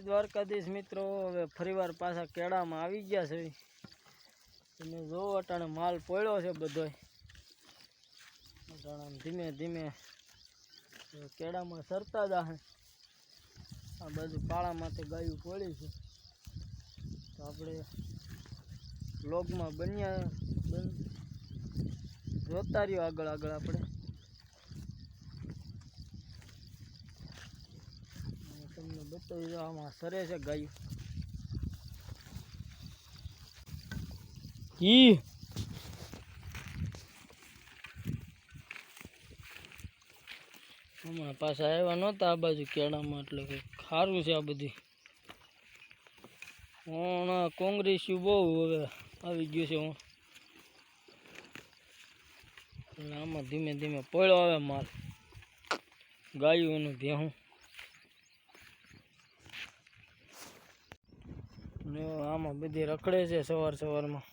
દ્વારકાધીશ મિત્રો હવે ફરીવાર પાછા કેળામાં આવી ગયા છે. તમે જોવો અટાણે માલ પડ્યો છે બધોય અટાણે ધીમે ધીમે કેળામાં સરતા જાહે. આ બાજુ પાળામાંથી ગાયું પડી છે. તો આપણે બ્લોગમાં બન્યા બન જોતા રહ્યો આગળ આગળ આપણે હું તમને બતાવી આમાં સરે છે ગાયું. કી હમણાં પાછા આવ્યા નહોતા આ બાજુ કેળામાં, એટલે કે સારું છે આ બધી. હમણાં કોંગ્રેસ બહુ હવે આવી ગયું છે હું એટલે આમાં ધીમે ધીમે પડ્યો આવે માલ. ગાયું એનું ભેહું ને આમાં બધી રખડે છે સવાર સવારમાં.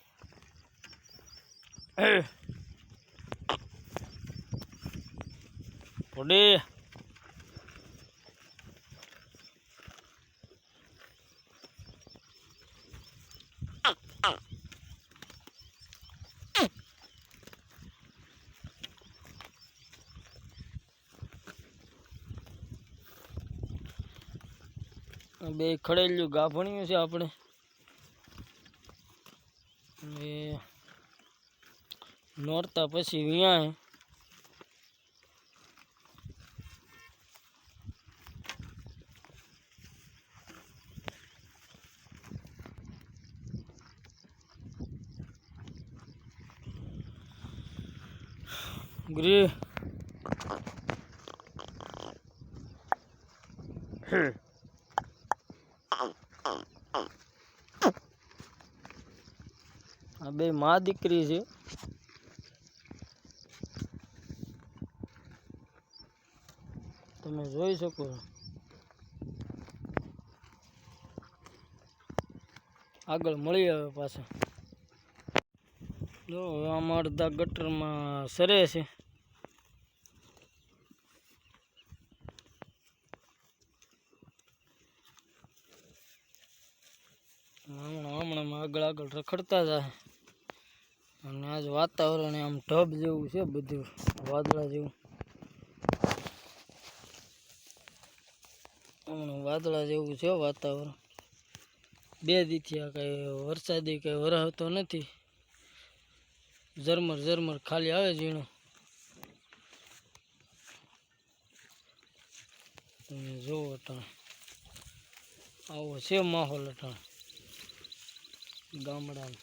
બે ખડેલું ગાભણ્યું છે આપણે. નોરતા પછી વિયા ગૃહ. આ બે મા દીકરી છે. તમે જોઈ શકો. આગળ મળી આવે પાછા. જો, હવે આમાં અડધા ગટરમાં સરે છે. હમણાં આગળ આગળ રખડતા જાય. અને આજ વાતાવરણ આમ ઢબ જેવું છે બધું, વાદળા જેવું. હમણાં વાદળા જેવું છે વાતાવરણ. બે દીથી આ કઈ વરસાદી કઈ વરાવતો નથી. ઝરમર ઝરમર ખાલી આવે ઝીણું. તમે જોવો અટાણે આવો છે માહોલ અટાણે ગામડામાં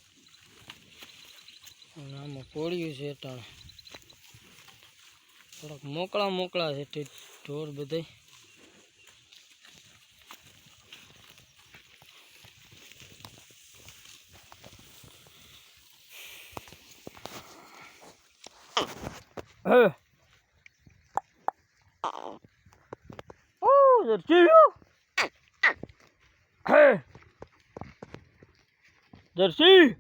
અને આમાં પોળ્યું છે અટાણે થોડાક મોકળા મોકળા છે તે ઢોર બધાય. Hey. Oh, there's you. Hey. Jersey.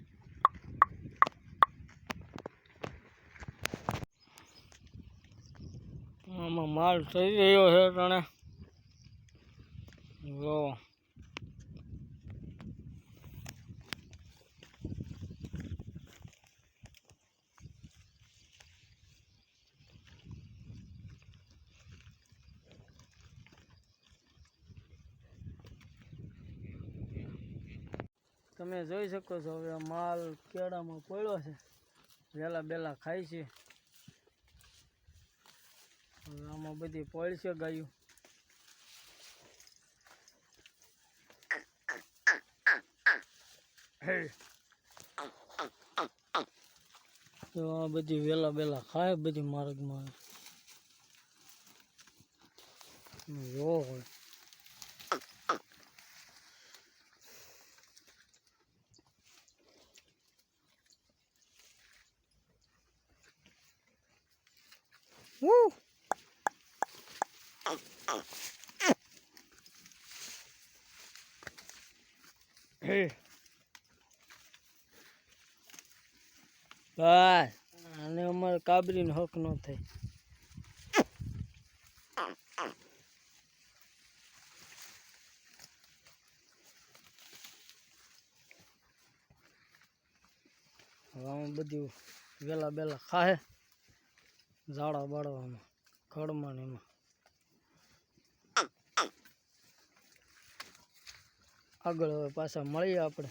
આમાં માલ થઈ રહ્યો છે તને જો તમે જોઈ શકો છો હવે માલ કેળામાં પડ્યો છે. વેલા બેલા ખાય છે. હવે આમાં બધી પડશે ગાયું. તો આ બધી વેલા બેલા ખાય, બધી માર્ગમાં. જો હોય. Woo! Hey. બસ અને અમારે કાબરીનો હક ન થાય હવે બધું વેલા બેલા ખાય ઝાડા બાળવામાં ખડમાં એમાં આગળ હવે પાછા મળીએ આપણે.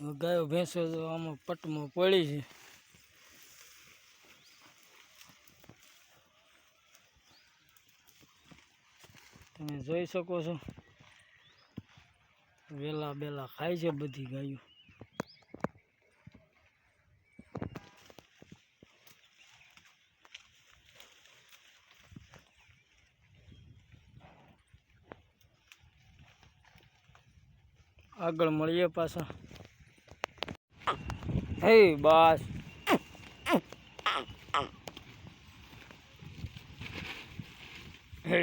ગાયો, ભેંસો તો આમાં પટમાં પડી છે. તમે જોઈ શકો છો. વેલા બેલા ખાય છે બધી ગાયો. આગળ મળીએ પાછા. હે બસ હે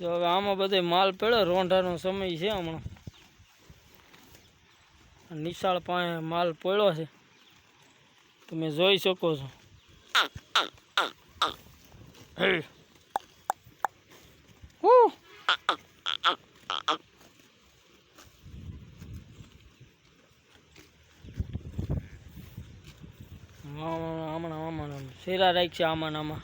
જો હવે આમાં બધે માલ પડ્યો રોંઢાનો સમય છે હમણાં. નિશાળ પાસે માલ પડ્યો છે. તમે જોઈ શકો છો. હે હું હમણાં હમણાં હમણાં શેરા રાખશે આમાં ને આમાં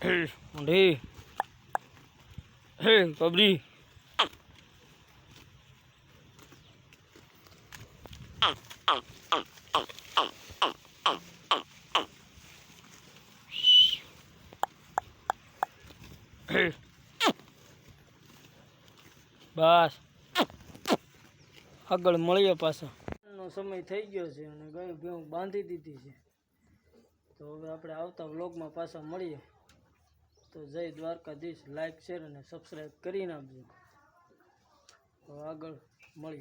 હે ઊંઢી હે કબરી બસ. આગળ મળીએ પાછા. સમય થઈ ગયો છે અને ગયું ભેવું બાંધી દીધી છે. તો હવે આપણે આવતા વ્લોગમાં પાછા મળીએ. તો જય દ્વારકાધીશ. લાઈક શેર અને સબસ્ક્રાઈબ કરી નાખજો. તો આગળ મળીએ.